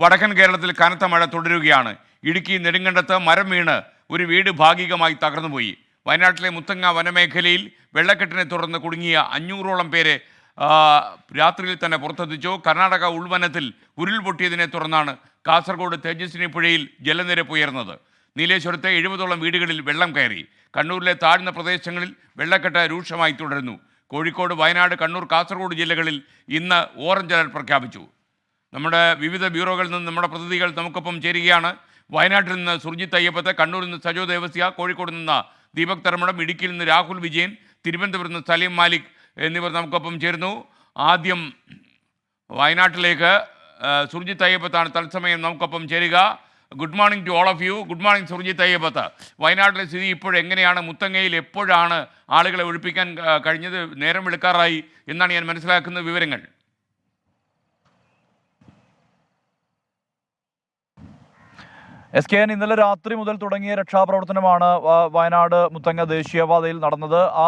വടക്കൻ കേരളത്തിൽ കനത്ത മഴ തുടരുകയാണ്. ഇടുക്കി നെടുങ്കണ്ടത്ത് മരം വീണ് ഒരു വീട് ഭാഗികമായി തകർന്നുപോയി. വയനാട്ടിലെ മുത്തങ്ങ വനമേഖലയിൽ വെള്ളക്കെട്ടിനെ തുടർന്ന് കുടുങ്ങിയ അഞ്ഞൂറോളം പേരെ രാത്രിയിൽ തന്നെ പുറത്തെത്തിച്ചു. കർണാടക ഉൾവനത്തിൽ ഉരുൾപൊട്ടിയതിനെ തുടർന്നാണ് കാസർഗോഡ് തേജസ്വിനി പുഴയിൽ ജലനിരപ്പ് ഉയർന്നത്. നീലേശ്വരത്തെ എഴുപതോളം വീടുകളിൽ വെള്ളം കയറി. കണ്ണൂരിലെ താഴ്ന്ന പ്രദേശങ്ങളിൽ വെള്ളക്കെട്ട് രൂക്ഷമായി തുടരുന്നു. കോഴിക്കോട് വയനാട് കണ്ണൂർ കാസർഗോഡ് ജില്ലകളിൽ ഇന്ന് ഓറഞ്ച് അലർട്ട് പ്രഖ്യാപിച്ചു. നമ്മുടെ വിവിധ ബ്യൂറോകളിൽ നിന്ന് നമ്മുടെ പ്രതിനിധികൾ നമുക്കൊപ്പം ചേരുകയാണ്. വയനാട്ടിൽ നിന്ന് സുർജിത്ത് അയ്യപ്പത്ത് കണ്ണൂരിൽ നിന്ന് സജോ ദേവസ്യ കോഴിക്കോട് നിന്ന് ദീപക് തർമ്മടം ഇടുക്കിയിൽ നിന്ന് രാഹുൽ വിജയൻ തിരുവനന്തപുരത്ത് നിന്ന് സലീം മാലിക് എന്നിവർ നമുക്കൊപ്പം ചേരുന്നു. ആദ്യം വയനാട്ടിലേക്ക് സുർജിത് സുർജിത്ത് അയ്യപ്പത്താണ് തത്സമയം നമുക്കൊപ്പം ചേരുക. Good morning to all of you. Good morning Surjith Ayyappath. വയനാട്ടിലെ സ്ഥിതി ഇപ്പോഴെങ്ങനെയാണ് മുത്തങ്ങയിൽ എപ്പോഴാണ് ആളുകളെ ഒഴിപ്പിക്കാൻ കഴിഞ്ഞത്? നേരം വെളുക്കാറായി എന്നാണ് ഞാൻ മനസ്സിലാക്കുന്ന വിവരങ്ങൾ. എസ് കെ എൻ ഇന്നലെ രാത്രി മുതൽ തുടങ്ങിയ രക്ഷാപ്രവർത്തനമാണ് വയനാട് മുത്തങ്ങ ദേശീയപാതയിൽ നടന്നത്. ആ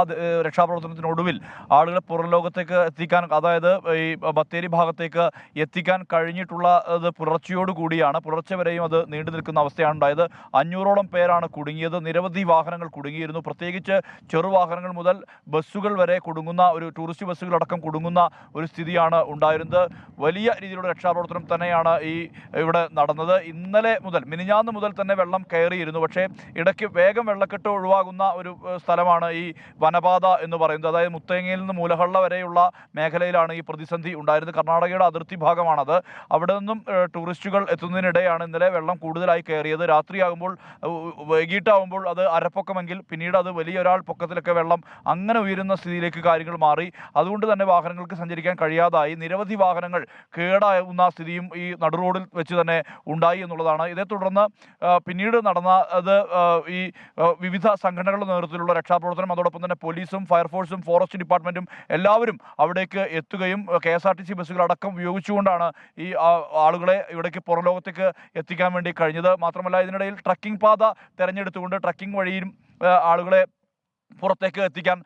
രക്ഷാപ്രവർത്തനത്തിനൊടുവിൽ ആളുകളെ പുറം ലോകത്തേക്ക് എത്തിക്കാൻ അതായത് ഈ ബത്തേരി ഭാഗത്തേക്ക് എത്തിക്കാൻ കഴിഞ്ഞിട്ടുള്ള അത് പുലർച്ചയോട് കൂടിയാണ്. പുലർച്ചെ വരെയും അത് നീണ്ടു നിൽക്കുന്ന അവസ്ഥയാണ് ഉണ്ടായത്. അഞ്ഞൂറോളം പേരാണ് കുടുങ്ങിയത്. നിരവധി വാഹനങ്ങൾ കുടുങ്ങിയിരുന്നു. പ്രത്യേകിച്ച് ചെറുവാഹനങ്ങൾ മുതൽ ബസ്സുകൾ വരെ കുടുങ്ങുന്ന ഒരു ടൂറിസ്റ്റ് ബസ്സുകളടക്കം കുടുങ്ങുന്ന ഒരു സ്ഥിതിയാണ് ഉണ്ടായിരുന്നത്. വലിയ രീതിയിലുള്ള രക്ഷാപ്രവർത്തനം തന്നെയാണ് ഈ ഇവിടെ നടന്നത്. ഇന്നലെ മുതൽ മിനിഞ്ഞാന്ന് മുതൽ തന്നെ വെള്ളം കയറിയിരുന്നു. പക്ഷേ ഇടയ്ക്ക് വേഗം വെള്ളക്കെട്ട് ഒഴിവാകുന്ന ഒരു സ്ഥലമാണ് ഈ വനപാത എന്ന് പറയുന്നത്. അതായത് മുത്തേങ്ങയിൽ നിന്ന് മൂലഹള്ള വരെയുള്ള മേഖലയിലാണ് ഈ പ്രതിസന്ധി ഉണ്ടായിരുന്നത്. കർണാടകയുടെ അതിർത്തി ഭാഗമാണത്. അവിടെ നിന്നും ടൂറിസ്റ്റുകൾ എത്തുന്നതിനിടെയാണ് ഇന്നലെ വെള്ളം കൂടുതലായി കയറിയത്. രാത്രിയാകുമ്പോൾ വൈകിട്ടാകുമ്പോൾ അത് അരപ്പൊക്കമെങ്കിൽ പിന്നീട് അത് വലിയ ഒരാൾ പൊക്കത്തിലൊക്കെ വെള്ളം അങ്ങനെ ഉയരുന്ന സ്ഥിതിയിലേക്ക് കാര്യങ്ങൾ മാറി. അതുകൊണ്ട് തന്നെ വാഹനങ്ങൾക്ക് സഞ്ചരിക്കാൻ കഴിയാതായി. നിരവധി വാഹനങ്ങൾ കേടാകുന്ന സ്ഥിതിയും ഈ നടുറോഡിൽ വെച്ച് തന്നെ ഉണ്ടായി എന്നുള്ളതാണ്. ഇതേ തുടർന്ന് പിന്നീട് നടന്ന അത് ഈ വിവിധ സംഘടനകളുടെ നേതൃത്വത്തിലുള്ള രക്ഷാപ്രവർത്തനം അതോടൊപ്പം തന്നെ പോലീസും ഫയർഫോഴ്സും ഫോറസ്റ്റ് ഡിപ്പാർട്ട്മെന്റും എല്ലാവരും അവിടേക്ക് എത്തുകയും K S R T C ബസ്സുകളടക്കം ഉപയോഗിച്ചുകൊണ്ടാണ് ഈ ആളുകളെ ഇവിടേക്ക് പുറംലോകത്തേക്ക് എത്തിക്കാൻ വേണ്ടി കഴിഞ്ഞത്. മാത്രമല്ല ഇതിനിടയിൽ ട്രക്കിംഗ് പാത തെരഞ്ഞെടുത്തുകൊണ്ട് ട്രക്കിംഗ് വഴിയും ആളുകളെ പുറത്തേക്ക് എത്തിക്കാൻ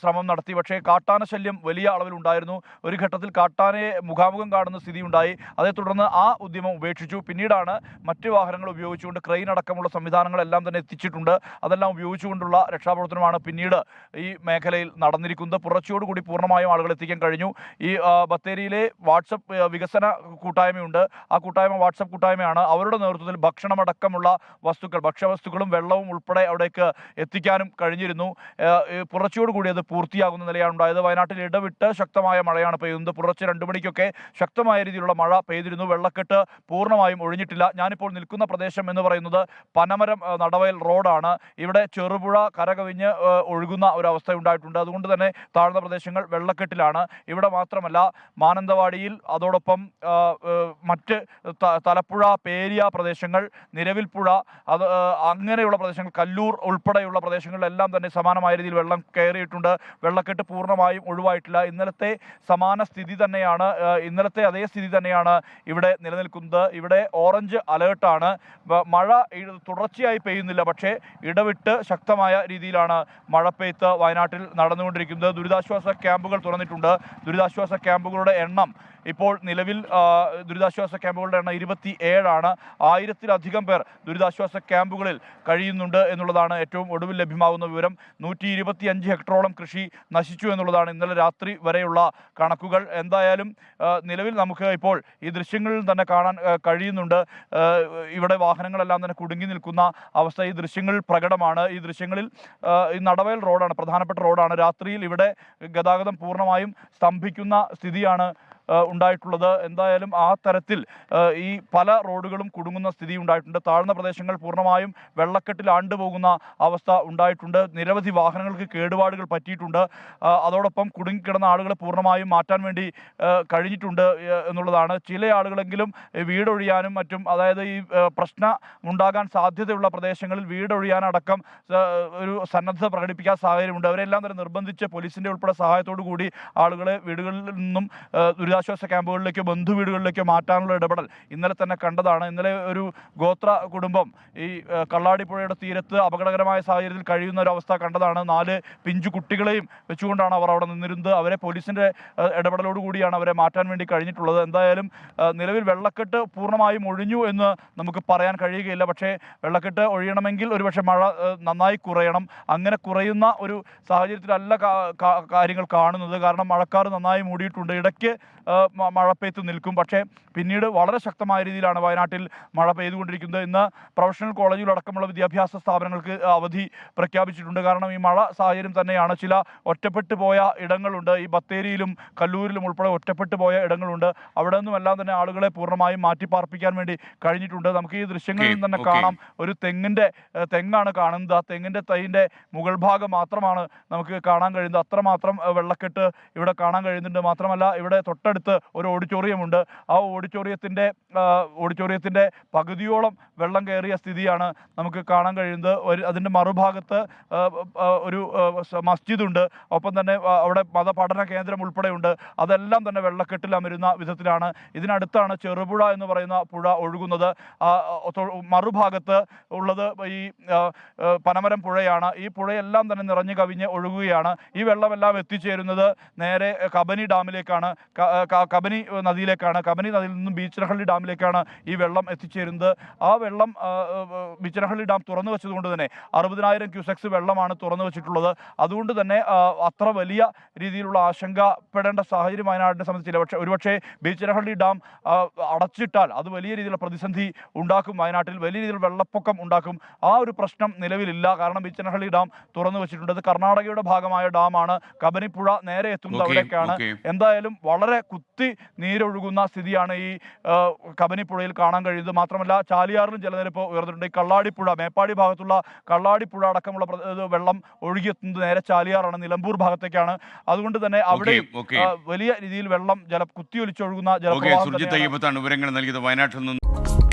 ശ്രമം നടത്തി. പക്ഷേ കാട്ടാന ശല്യം വലിയ അളവിലുണ്ടായിരുന്നു ഒരു ഘട്ടത്തിൽ കാട്ടാനയെ മുഖാമുഖം കാണുന്ന സ്ഥിതി ഉണ്ടായി. അതേ തുടർന്ന് ആ ഉദ്യമം ഉപേക്ഷിച്ചു. പിന്നീടാണ് മറ്റ് വാഹനങ്ങൾ ഉപയോഗിച്ചുകൊണ്ട് ക്രെയിൻ അടക്കമുള്ള സംവിധാനങ്ങളെല്ലാം തന്നെ എത്തിച്ചിട്ടുണ്ട്. അതെല്ലാം ഉപയോഗിച്ചുകൊണ്ടുള്ള രക്ഷാപ്രവർത്തനമാണ് പിന്നീട് ഈ മേഖലയിൽ നടന്നിരിക്കുന്നത്. പുറച്ചയോടുകൂടി പൂർണമായും ആളുകൾ എത്തിക്കാൻ കഴിഞ്ഞു. ഈ ബത്തേരിയിലെ വാട്സപ്പ് വികസന കൂട്ടായ്മയുണ്ട്. ആ കൂട്ടായ്മ വാട്സപ്പ് കൂട്ടായ്മയാണ് അവരുടെ നേതൃത്വത്തിൽ ഭക്ഷണമടക്കമുള്ള വസ്തുക്കൾ ഭക്ഷ്യവസ്തുക്കളും വെള്ളവും ഉൾപ്പെടെ അവിടേക്ക് എത്തിക്കാനും കഴിഞ്ഞിരുന്നു. ഏഹ് ഈ പുലർച്ചയോട് കൂടി അത് പൂർത്തിയാകുന്ന നിലയാണ് ഉണ്ടായത്. വയനാട്ടിൽ ഇടവിട്ട് ശക്തമായ മഴയാണ് പെയ്യുന്നത്. പുറച്ച് രണ്ടു മണിക്കൊക്കെ ശക്തമായ രീതിയിലുള്ള മഴ പെയ്തിരുന്നു. വെള്ളക്കെട്ട് പൂർണമായും ഒഴിഞ്ഞിട്ടില്ല. ഞാനിപ്പോൾ നിൽക്കുന്ന പ്രദേശം എന്ന് പറയുന്നത് പനമരം നടവയൽ റോഡാണ്. ഇവിടെ ചെറുപുഴ കരകവിഞ്ഞ് ഒഴുകുന്ന ഒരു ഉണ്ടായിട്ടുണ്ട്. അതുകൊണ്ട് തന്നെ താഴ്ന്ന പ്രദേശങ്ങൾ വെള്ളക്കെട്ടിലാണ്. ഇവിടെ മാത്രമല്ല മാനന്തവാടിയിൽ അതോടൊപ്പം മറ്റ് തലപ്പുഴ പേരിയ പ്രദേശങ്ങൾ നിരവിൽപ്പുഴ അത് അങ്ങനെയുള്ള പ്രദേശങ്ങൾ കല്ലൂർ ഉൾപ്പെടെയുള്ള പ്രദേശങ്ങളിലെല്ലാം തന്നെ സമാനമായ രീതിയിൽ വെള്ളം കയറിയിട്ടുണ്ട്. വെള്ളക്കെട്ട് പൂർണമായും ഒഴിവായിട്ടില്ല. ഇന്നലത്തെ സമാന സ്ഥിതി തന്നെയാണ് ഇന്നലത്തെ അതേ സ്ഥിതി തന്നെയാണ് ഇവിടെ നിലനിൽക്കുന്നത്. ഇവിടെ ഓറഞ്ച് അലേർട്ടാണ് മഴ തുടർച്ചയായി പെയ്യുന്നില്ല. പക്ഷേ ഇടവിട്ട് ശക്തമായ രീതിയിലാണ് മഴ പെയ്ത്ത് വയനാട്ടിൽ നടന്നുകൊണ്ടിരിക്കുന്നത്. ദുരിതാശ്വാസ ക്യാമ്പുകൾ തുറന്നിട്ടുണ്ട്. ദുരിതാശ്വാസ ക്യാമ്പുകളുടെ എണ്ണം ഇപ്പോൾ നിലവിൽ ദുരിതാശ്വാസ ക്യാമ്പുകളുടെ എണ്ണം ഇരുപത്തി ഏഴാണ് ആയിരത്തിലധികം പേർ ദുരിതാശ്വാസ ക്യാമ്പുകളിൽ കഴിയുന്നുണ്ട് എന്നുള്ളതാണ് ഏറ്റവും ഒടുവിൽ ലഭ്യമാകുന്ന വിവരം. നൂറ്റി ഇരുപത്തി അഞ്ച് ഹെക്ടറോളം കൃഷി നശിച്ചു എന്നുള്ളതാണ് ഇന്നലെ രാത്രി വരെയുള്ള കണക്കുകൾ. എന്തായാലും നിലവിൽ നമുക്ക് ഇപ്പോൾ ഈ ദൃശ്യങ്ങളിൽ തന്നെ കാണാൻ കഴിയുന്നുണ്ട്. ഇവിടെ വാഹനങ്ങളെല്ലാം തന്നെ കുടുങ്ങി നിൽക്കുന്ന അവസ്ഥ ഈ ദൃശ്യങ്ങളിൽ പ്രകടമാണ്. ഈ ദൃശ്യങ്ങളിൽ ഈ നടവയൽ റോഡാണ് പ്രധാനപ്പെട്ട റോഡാണ്. രാത്രിയിൽ ഇവിടെ ഗതാഗതം പൂർണമായും സ്തംഭിക്കുന്ന സ്ഥിതിയാണ് ഉണ്ടായിട്ടുള്ളത്. എന്തായാലും ആ തരത്തിൽ ഈ പല റോഡുകളും കുടുങ്ങുന്ന സ്ഥിതി ഉണ്ടായിട്ടുണ്ട്. താഴ്ന്ന പ്രദേശങ്ങൾ പൂർണമായും വെള്ളക്കെട്ടിൽ ആണ്ടുപോകുന്ന അവസ്ഥ ഉണ്ടായിട്ടുണ്ട്. നിരവധി വാഹനങ്ങൾക്ക് കേടുപാടുകൾ പറ്റിയിട്ടുണ്ട്. അതോടൊപ്പം കുടുങ്ങിക്കിടന്ന ആളുകളെ പൂർണമായും മാറ്റാൻ വേണ്ടി കഴിഞ്ഞിട്ടുണ്ട് എന്നുള്ളതാണ്. ചില ആളുകളെങ്കിലും വീടൊഴിയാനും മറ്റും അതായത് ഈ പ്രശ്ന ഉണ്ടാകാൻ സാധ്യതയുള്ള പ്രദേശങ്ങളിൽ വീടൊഴിയാനടക്കം ഒരു സന്നദ്ധത പ്രകടിപ്പിക്കാൻ സാഹചര്യമുണ്ട്. അവരെല്ലാം തന്നെ നിർബന്ധിച്ച് പോലീസിന്റെ ഉൾപ്പെടെ സഹായത്തോടു കൂടി ആളുകളെ വീടുകളിൽ നിന്നും ആ, ദുരിതാശ്വാസ ക്യാമ്പുകളിലേക്കോ ബന്ധുവീടുകളിലേക്കോ മാറ്റാനുള്ള ഇടപെടൽ ഇന്നലെ തന്നെ കണ്ടതാണ്. ഇന്നലെ ഒരു ഗോത്ര കുടുംബം ഈ കള്ളാടിപ്പുഴയുടെ തീരത്ത് അപകടകരമായ സാഹചര്യത്തിൽ കഴിയുന്ന ഒരു അവസ്ഥ കണ്ടതാണ്. നാല് പിഞ്ചു കുട്ടികളെയും വെച്ചുകൊണ്ടാണ് അവർ അവിടെ നിന്നിരുന്നത്. അവരെ പോലീസിന്റെ ഇടപെടലോടുകൂടിയാണ് ഇടപെടലോട് കൂടിയാണ് അവരെ മാറ്റാൻ വേണ്ടി കഴിഞ്ഞിട്ടുള്ളത്. എന്തായാലും നിലവിൽ വെള്ളക്കെട്ട് പൂർണമായും ഒഴിഞ്ഞു എന്ന് നമുക്ക് പറയാൻ കഴിയുകയില്ല. പക്ഷേ വെള്ളക്കെട്ട് ഒഴിയണമെങ്കിൽ ഒരുപക്ഷെ മഴ നന്നായി കുറയണം. അങ്ങനെ കുറയുന്ന ഒരു സാഹചര്യത്തിലല്ല കാര്യങ്ങൾ കാണുന്നത്. കാരണം മഴക്കാർ നന്നായി മൂടിയിട്ടുണ്ട്. ഇടയ്ക്ക് ഏഹ്, മ- മഴ പെയ്ത്ത് നിൽക്കും. പക്ഷേ പിന്നീട് വളരെ ശക്തമായ രീതിയിലാണ് വയനാട്ടിൽ മഴ പെയ്തുകൊണ്ടിരിക്കുന്നത്. ഇന്ന് പ്രൊഫഷണൽ കോളേജുകളടക്കമുള്ള വിദ്യാഭ്യാസ സ്ഥാപനങ്ങൾക്ക് അവധി പ്രഖ്യാപിച്ചിട്ടുണ്ട്. കാരണം ഈ മഴ സാഹചര്യം തന്നെയാണ്. ചില ഒറ്റപ്പെട്ടു പോയ ഇടങ്ങളുണ്ട്. ഈ ബത്തേരിയിലും കല്ലൂരിലും ഉൾപ്പെടെ ഒറ്റപ്പെട്ടു പോയ ഇടങ്ങളുണ്ട്. അവിടെ നിന്നുമെല്ലാം തന്നെ ആളുകളെ പൂർണമായും മാറ്റിപ്പാർപ്പിക്കാൻ വേണ്ടി കഴിഞ്ഞിട്ടുണ്ട്. നമുക്ക് ഈ ദൃശ്യങ്ങളിൽ നിന്ന് തന്നെ കാണാം. ഒരു തെങ്ങിന്റെ തെങ്ങാണ് കാണുന്നത്. ആ തെങ്ങിന്റെ തൈന്റെ മുകൾ ഭാഗം മാത്രമാണ് നമുക്ക് കാണാൻ കഴിയുന്നത്. അത്രമാത്രം വെള്ളക്കെട്ട് ഇവിടെ കാണാൻ കഴിയുന്നുണ്ട്. മാത്രമല്ല ഇവിടെ തൊട്ടടുത്ത് ഒരു ഓഡിറ്റോറിയം ഉണ്ട് ആ ഓഡിറ്റോറിയത്തിന്റെ ആ, ഓഡിറ്റോറിയത്തിന്റെ പകുതിയോളം വെള്ളം കയറിയ സ്ഥിതിയാണ് നമുക്ക് കാണാൻ കഴിയുന്നത്. ഒരു അതിന്റെ മറുഭാഗത്ത് ഒരു മസ്ജിദുണ്ട്. ഒപ്പം തന്നെ അവിടെ മതപഠന കേന്ദ്രം ഉൾപ്പെടെയുണ്ട്. അതെല്ലാം തന്നെ വെള്ളക്കെട്ടിൽ അമരുന്ന വിധത്തിലാണ്. ഇതിനടുത്താണ് ചെറുപുഴ എന്ന് പറയുന്ന പുഴ ഒഴുകുന്നത്. മറുഭാഗത്ത് ഉള്ളത് ഈ പനമരം പുഴയാണ്. ഈ പുഴയെല്ലാം തന്നെ നിറഞ്ഞു കവിഞ്ഞ് ഒഴുകുകയാണ്. ഈ വെള്ളമെല്ലാം എത്തിച്ചേരുന്നത് നേരെ കബനി ഡാമിലേക്കാണ്. കബനി നദിയിലേക്കാണ്. കബനി നദിയിൽ നിന്നും ബീച്ചിനഹള്ളി ഡാമിലേക്കാണ് ഈ വെള്ളം എത്തിച്ചേരുന്നത്. ആ വെള്ളം ബീച്ചിനഹള്ളി ഡാം തുറന്നു വെച്ചതുകൊണ്ട് തന്നെ അറുപതിനായിരം ക്യൂസെക്സ് വെള്ളമാണ് തുറന്നു വെച്ചിട്ടുള്ളത്. അതുകൊണ്ട് തന്നെ അത്ര വലിയ രീതിയിലുള്ള ആശങ്കപ്പെടേണ്ട സാഹചര്യം വയനാടിനെ സംബന്ധിച്ചില്ല പക്ഷേ ഒരുപക്ഷെ ബീച്ചിനഹള്ളി ഡാം അടച്ചിട്ടാൽ അത് വലിയ രീതിയിലുള്ള പ്രതിസന്ധി ഉണ്ടാക്കും. വയനാട്ടിൽ വലിയ രീതിയിലുള്ള വെള്ളപ്പൊക്കം ഉണ്ടാക്കും. ആ ഒരു പ്രശ്നം നിലവിലില്ല. കാരണം ബീച്ചനഹള്ളി ഡാം തുറന്നു വെച്ചിട്ടുണ്ട്. അത് കർണാടകയുടെ ഭാഗമായ ഡാമാണ്. കബനിപ്പുഴ നേരെ എത്തുന്നത് അവിടേക്കാണ്. എന്തായാലും വളരെ കുത്തി നീരൊഴുകുന്ന സ്ഥിതിയാണ് ഈ കബനിപ്പുഴയിൽ കാണാൻ കഴിയുന്നത് മാത്രമല്ല ചാലിയാറിലും ജലനിരപ്പ് ഉയർന്നിട്ടുണ്ട്. ഈ കള്ളാടിപ്പുഴ മേപ്പാടി ഭാഗത്തുള്ള കള്ളാടിപ്പുഴ അടക്കമുള്ള വെള്ളം ഒഴുകിയെത്തുന്നത് നേരെ ചാലിയാറാണ് നിലമ്പൂർ ഭാഗത്തേക്കാണ്. അതുകൊണ്ട് തന്നെ അവിടെ വലിയ രീതിയിൽ വെള്ളം ജല കുത്തിയൊലിച്ചൊഴുകുന്ന ജലപ്രവാഹം വിവരങ്ങൾ നൽകിയത്. വയനാട്ടിൽ നിന്ന്